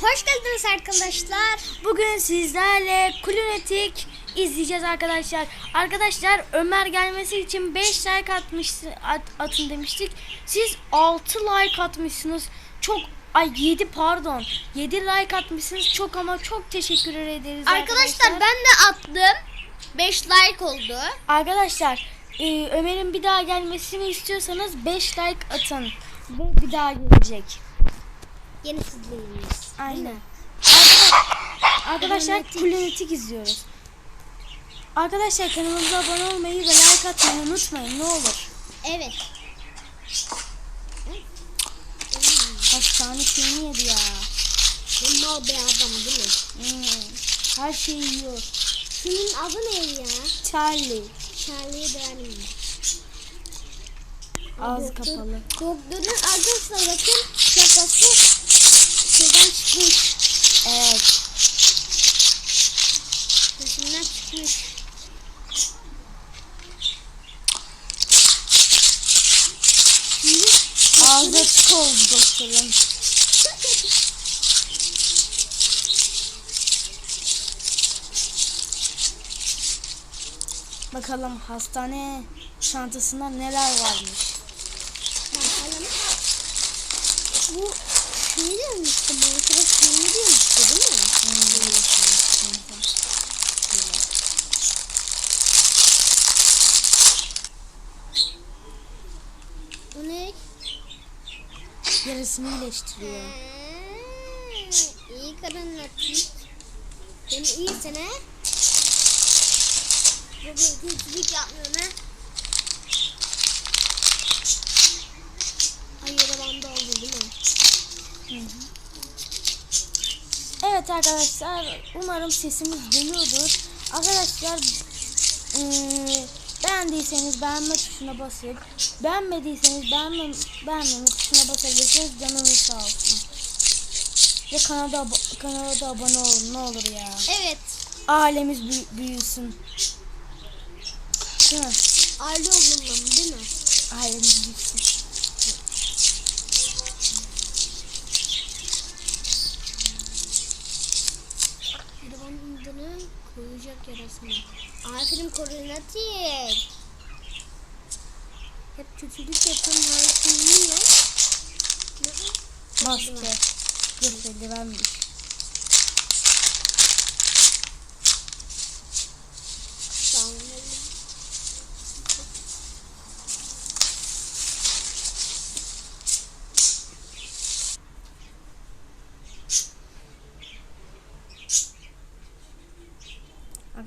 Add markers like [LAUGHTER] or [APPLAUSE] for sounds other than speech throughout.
Hoş geldiniz arkadaşlar. Bugün sizlerle Kulinetik izleyeceğiz arkadaşlar. Arkadaşlar Ömer gelmesi için 5 like atmış, at, atın demiştik. Siz 6 like atmışsınız. Çok ay 7 pardon. 7 like atmışsınız. Çok ama çok teşekkür ederiz Arkadaşlar ben de attım. 5 like oldu. Arkadaşlar e, Ömer'in bir daha gelmesini istiyorsanız 5 like atın. Ve bir daha gelecek. Yeni sizleyiniz. Aynen. Arkadaşlar. Kulinetik izliyoruz. Arkadaşlar kanalımıza abone olmayı ve like atmayı unutmayın ne olur. Evet. Hastane şeyini yedi ya. Mal bir adam değil mi? Hmm, Her şeyi yiyor. Senin adı ne ya? Charlie. Charlie'yi beğendim. Ağzı kapalı. Doktorun arkadaşlar bakın şakası çıkmış. Evet. Resimden çıkmış. Ağzı açık oldu doktorun. [LAUGHS] Bakalım hastane çantasında neler varmış. Bakalım. Bu demişti. Minecraft filmi demişti değil mi? Bu ne? Yarısını iyileştiriyor. Hmm, İyi nakit. Sen iyisin he? Bugün hiçlik yapmıyorsun he? Hayır banda oldu değil mi? Evet arkadaşlar umarım sesimiz geliyordur. Arkadaşlar beğendiyseniz beğenme tuşuna basıp beğenmediyseniz beğenme, beğenmeme tuşuna basabilirsiniz canınız sağ olsun. Ve kanala, kanala da abone olun ne olur ya. Evet. Ailemiz büyü- büyüsün. Değil mi? Aile olunmam değil mi? Ailemiz büyüsün. Yarasını. Aferin koordinatik. Hep kötülük yapan her şeyi ya. Maske. Gösterdi vermiş.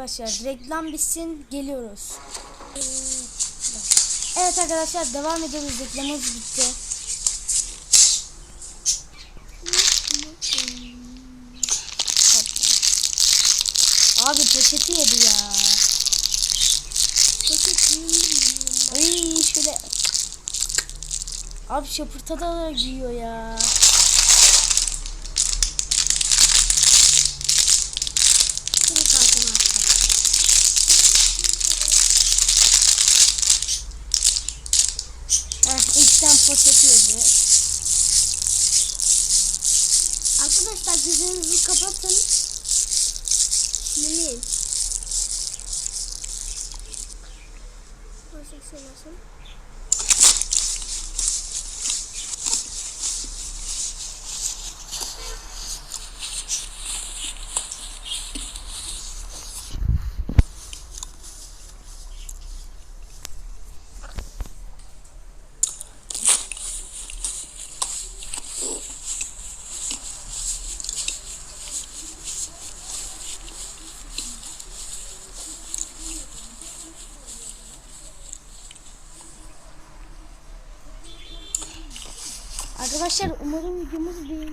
Arkadaşlar reklam bitsin geliyoruz. Evet arkadaşlar devam ediyoruz reklamımız bitti. Abi poşeti yedi ya. Ay şöyle. Abi şapırtada da giyiyor ya. Şimdi kartını attım. Heh, içten poşeti yedi. Arkadaşlar gözlerinizi kapatın. Şimdi Nasıl söylesin? Arkadaşlar umarım videomuz beğenir.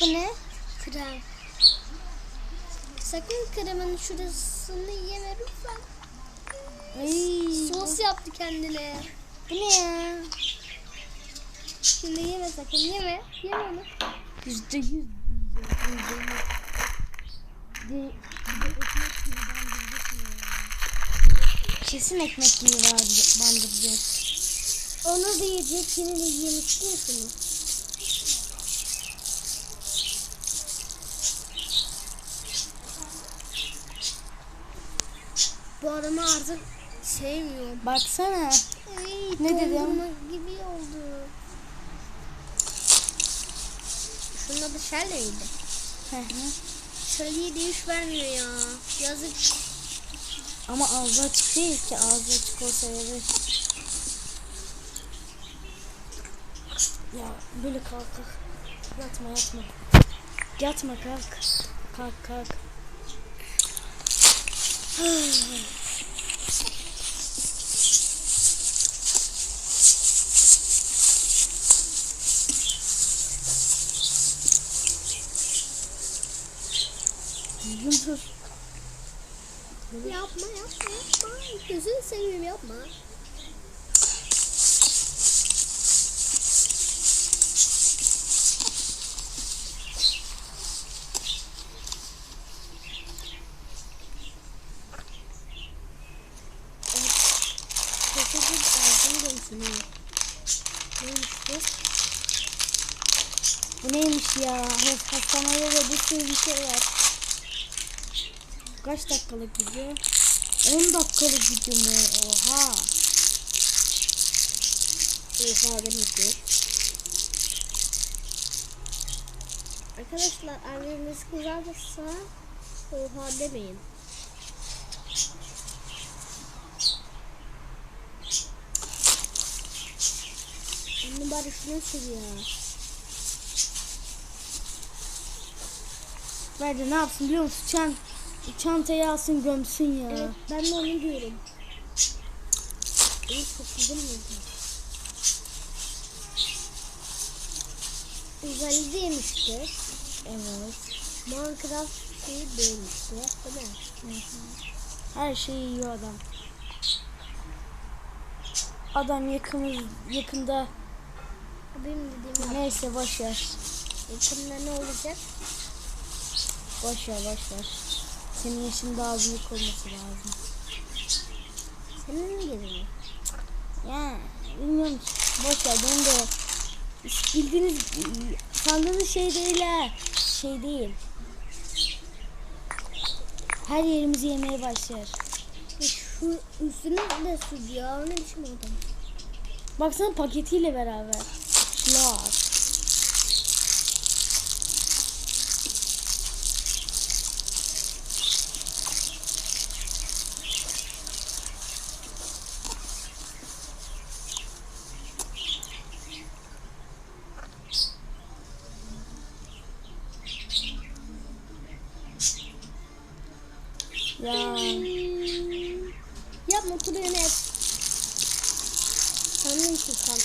Bu ne? Krem. Sakın kremin şurasını yeme lütfen. Ay, Sos yaptı kendine. bu ne ya? Şimdi yeme sakın yeme. Yeme onu. Yüzde yüz. De, Kesin ekmek gibi vardı bandıracağız. Onu da yiyecek yine de yemek istiyorsunuz. Bu adamı artık sevmiyorum. Baksana. Ay, ne dedim? gibi oldu. Şunun adı Shelley'di. Hı hı. Shelley'e iş vermiyor ya. Yazık. Ama ağzı açık değil ki. Ağzı açık olsa evet. Ya böyle kalk kalk. Yatma yatma. Yatma kalk. Kalk kalk. Düzgün dur. Yapma yapma yapma. Gözünü seveyim yapma. Bu? Neymiş ya? Has- Hastanede de bir sürü bir şey var. Kaç dakikalık video? 10 dakikalık video mu? Oha. Oha demek. Arkadaşlar anneniz kızarsa oha demeyin. Anne bari şunu sür ya. Bence ne yapsın biliyor musun? Çan, çantayı alsın gömsün ya. Evet ben de onu diyorum. İyi çok güzel oldu. Uzaylı yemişti. Evet. Minecraft şeyi değilmişti. Değil mi? Her şeyi yiyor adam. Adam yakın, yakında Benim dediğim neyse boş ver. Yakında ne olacak? Boş ver boş ver. Senin yaşın daha büyük olması lazım. Senin mi gelin? Ya bilmiyorum. Boş ver benim de bildiğiniz sandığınız şey değil ha. Şey değil. Her yerimizi yemeye başlar. Şu üstüne de sür ya. Ne biçim adam? Baksana paketiyle beraber. Şlar. Ya Hmm. Yapma kuru yönet. Senin için kan.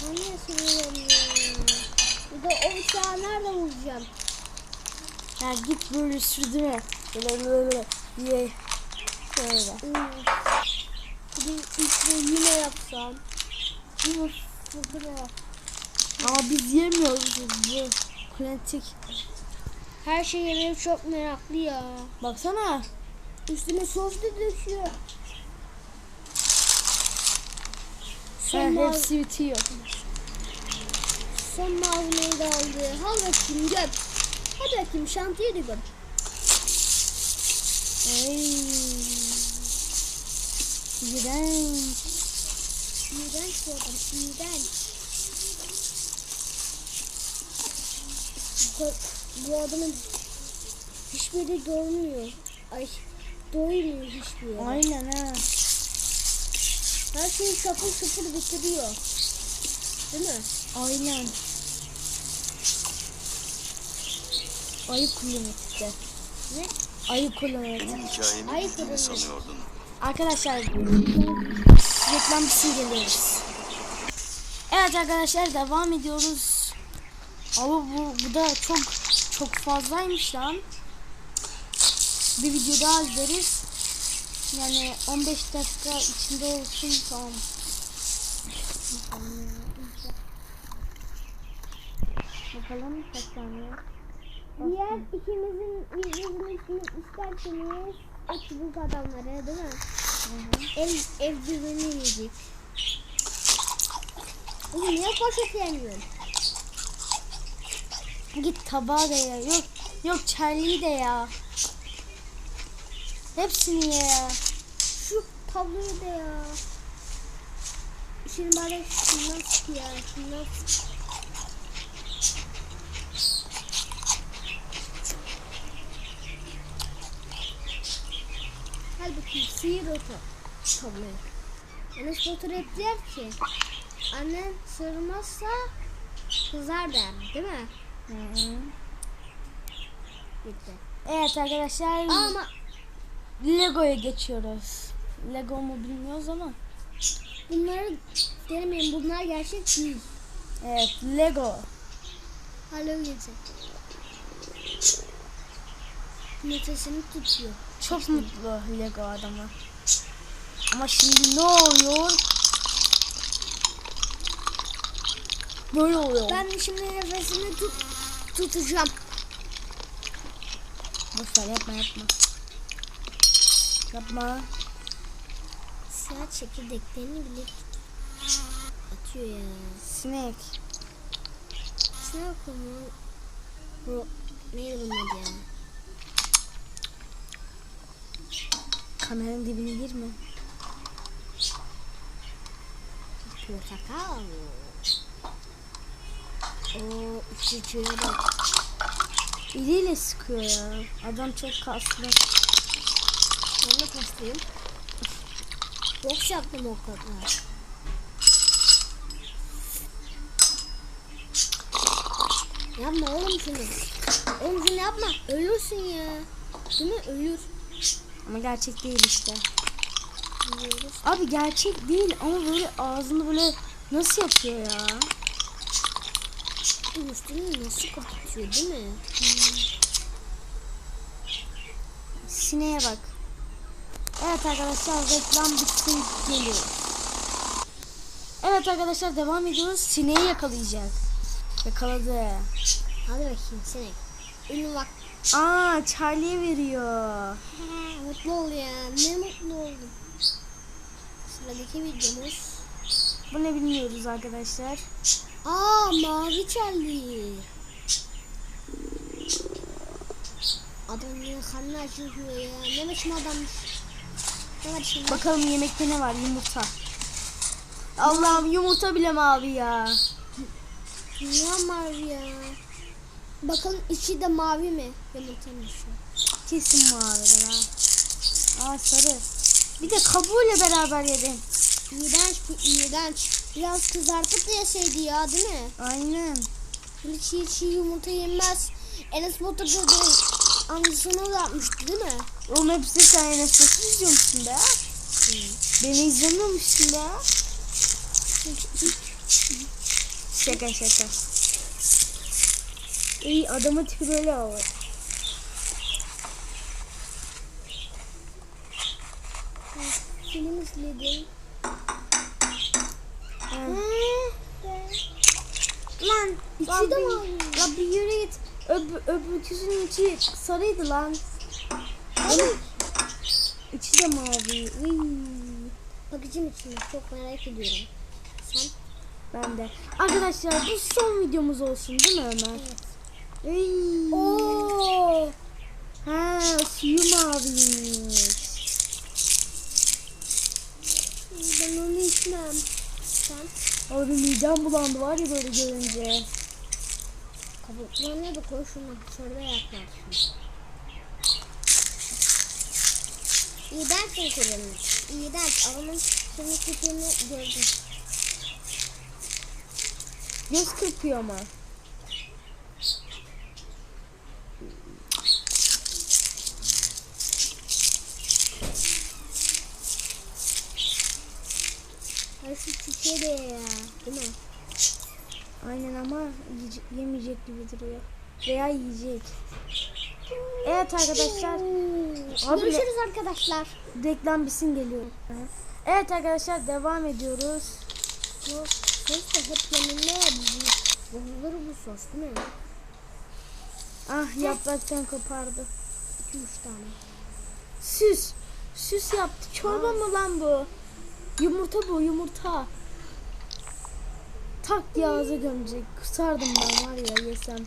Sen ne söylüyorsun ya? Bir de o bıçağı nerede vuracağım? Ya git böyle sürdürme. Böyle böyle ye. Şöyle. Bir üstüne yine yapsam. Bu kadar. Ama biz yemiyoruz bu. Pratik. Her şey yemeye çok meraklı ya. Baksana. Üstüne sos da döküyor. Sen mal hepsi bitiyor. son malzemeyi de aldı. Al bakayım göm. Hadi bakayım şantiye de göm. Ay. İğrenç. İğrenç bu adam. İğrenç. Bu, bu adamın hiçbiri doymuyor. Ay doymuyor hiçbir yere. Aynen ha. Her şeyi şapır şapır bitiriyor. Değil mi? Aynen. Ayı kullanıyor işte. Ne? Ayı kullanıyor. Benim hikayemi Ay, bildiğini kırılmış. sanıyordun. Arkadaşlar reklam bitsin geliyoruz. Evet arkadaşlar devam ediyoruz. Ama bu, bu da çok çok fazlaymış lan. Bir video daha izleriz. Yani 15 dakika içinde olsun tamam. Bakalım kaç saniye. Diğer ikimizin birbirimizin isterseniz o çubuk adamları değil mi? Ev, ev birbirini yiyecek. Oğlum niye poşet yemiyorsun? Git tabağı da ya. Yok yok Charlie'yi de ya. Hepsini ye ya. Şu tabloyu da ya. Şimdi bari şundan sık ya. Şundan sık. Hadi bakayım sıyır o ta- tabloyu. Enes Batur hep der ki annen sırmazsa kızar der değil mi? Hı hı. Bitti. Evet arkadaşlar Ama Lego'ya geçiyoruz. Lego mu bilmiyoruz ama. bunları denemeyin bunlar gerçek değil. Evet Lego. Gece. Nefesini tutuyor. Çok mutlu Lego adamı. Ama şimdi ne oluyor? Böyle oluyor. Ben şimdi nefesini tut tutacağım. Boşver yapma yapma. Yapma. Siyah çekirdeklerini bile atıyor ya. Sinek. Sınav konu. Bu neydi bunun adı ya? Kameranın dibine girme. Portakal. Oo, üçüncüye bak. İliyle sıkıyor ya. Adam çok kaslı. Ben de pastayım. Boks yaptım o kadar. Yapma oğlum şunu. Oğlum şunu yapma. Ölürsün ya. Değil mi? Ama gerçek değil işte. Biliyoruz. Abi gerçek değil ama böyle ağzını böyle nasıl yapıyor ya? Üstünü nasıl kapatıyor değil mi? Sineğe bak. Evet arkadaşlar reklam bitsin geliyor. Evet arkadaşlar devam ediyoruz. Sineği yakalayacak. Yakaladı. Hadi bakayım sinek. Ünlü bak. Aa Charlie'ye veriyor. [LAUGHS] Mutlu ol ya. Ne mutlu oldum. Sıradaki videomuz. Bu ne bilmiyoruz arkadaşlar. Aa mavi Charlie. Adam yine karnı acıkıyor ya. Ne biçim adammış. Ne biçim Bakalım yemekte ne var? Yumurta. Allah'ım yumurta bile mavi ya. Dünya mavi ya. Bakın içi de mavi mi? Yumurtamış şu. Kesin mavidir ha. Aa sarı. Bir de kabuğuyla beraber yedim. İğrenç bu iğrenç. Biraz kızartıp da yeseydi ya değil mi? Aynen. Böyle çiğ çiğ yumurta yenmez. Enes Batur da anısını da yapmıştı değil mi? Oğlum hepsi sen Enes Batur izliyormuşsun be. Beni izlemiyormuşsun be. Şaka şaka. İyi adamın tipi böyle olur. Film izledim. Lan İçi de mavi. Lan bir yürü git. Öb öbürküsünün içi sarıydı lan. Hayır. İçi de mavi. Bakacağım içine çok merak ediyorum. Sen? Ben de. Arkadaşlar bu son videomuz olsun değil mi Ömer? Iy. Oo. Ha suyu maviymiş. Ben onu içmem. Sen? Abi midem bulandı var ya böyle görünce. Kabuklarına da koy şunu. Şurada yaklaş. İğrenç bir kırılmış. İğrenç. Adamın senin kütüğünü gördüm. Göz kırpıyor ama. Şu çiçeği de ya. Değil mi? Aynen ama yemeyecek gibi duruyor. veya yiyecek. Evet arkadaşlar. Görüşürüz arkadaşlar. reklam bitsin geliyor. Evet arkadaşlar devam ediyoruz. Bu sos da hep yanında. Bozulur bu sos değil mi? Ah yapraktan kopardı. 2-3 tane. Süs. Süs yaptı. Çorba mı lan bu? Yumurta bu yumurta. Tak diye ağza gömecek. Kusardım ben var ya yesem.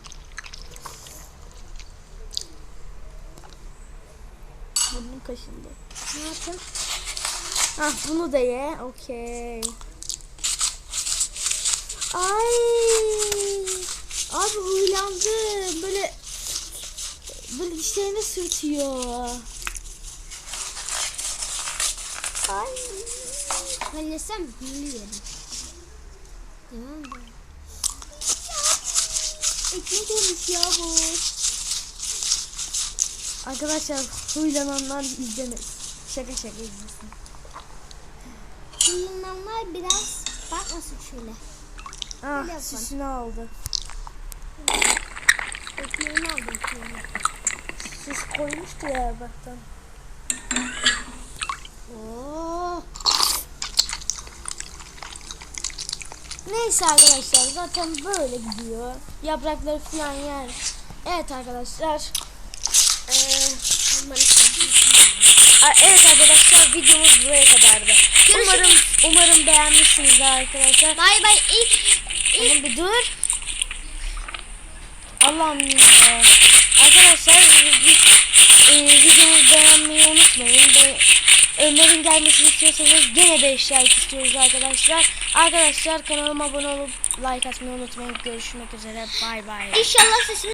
Burnum kaşındı. Ne yaptın? Ah bunu da ye. Okey. Ay. Abi huylandı. Böyle böyle dişlerini sürtüyor. Ay. Gülü yerim. Tamam mı? Ekmek olmuş ya bu. Arkadaşlar huylananlar izlemez. Şaka şaka izlesin. Kullananlar biraz bakmasın şöyle. Ah süsünü aldı. Ekmeğini aldım şöyle. Süs koymuştu ya baktan. Oo. Neyse arkadaşlar zaten böyle gidiyor. Yaprakları falan yer. Evet arkadaşlar. Ee, evet arkadaşlar videomuz buraya kadardı. Umarım umarım beğenmişsiniz arkadaşlar. Bay bay ilk Oğlum bir dur. Allah'ım ya. Arkadaşlar e, videomu beğenmeyi unutmayın. Ömer'in gelmesini istiyorsanız gene 5 like istiyoruz arkadaşlar. Arkadaşlar kanalıma abone olup like atmayı unutmayın. Görüşmek üzere. Bay bay. inşallah sesimi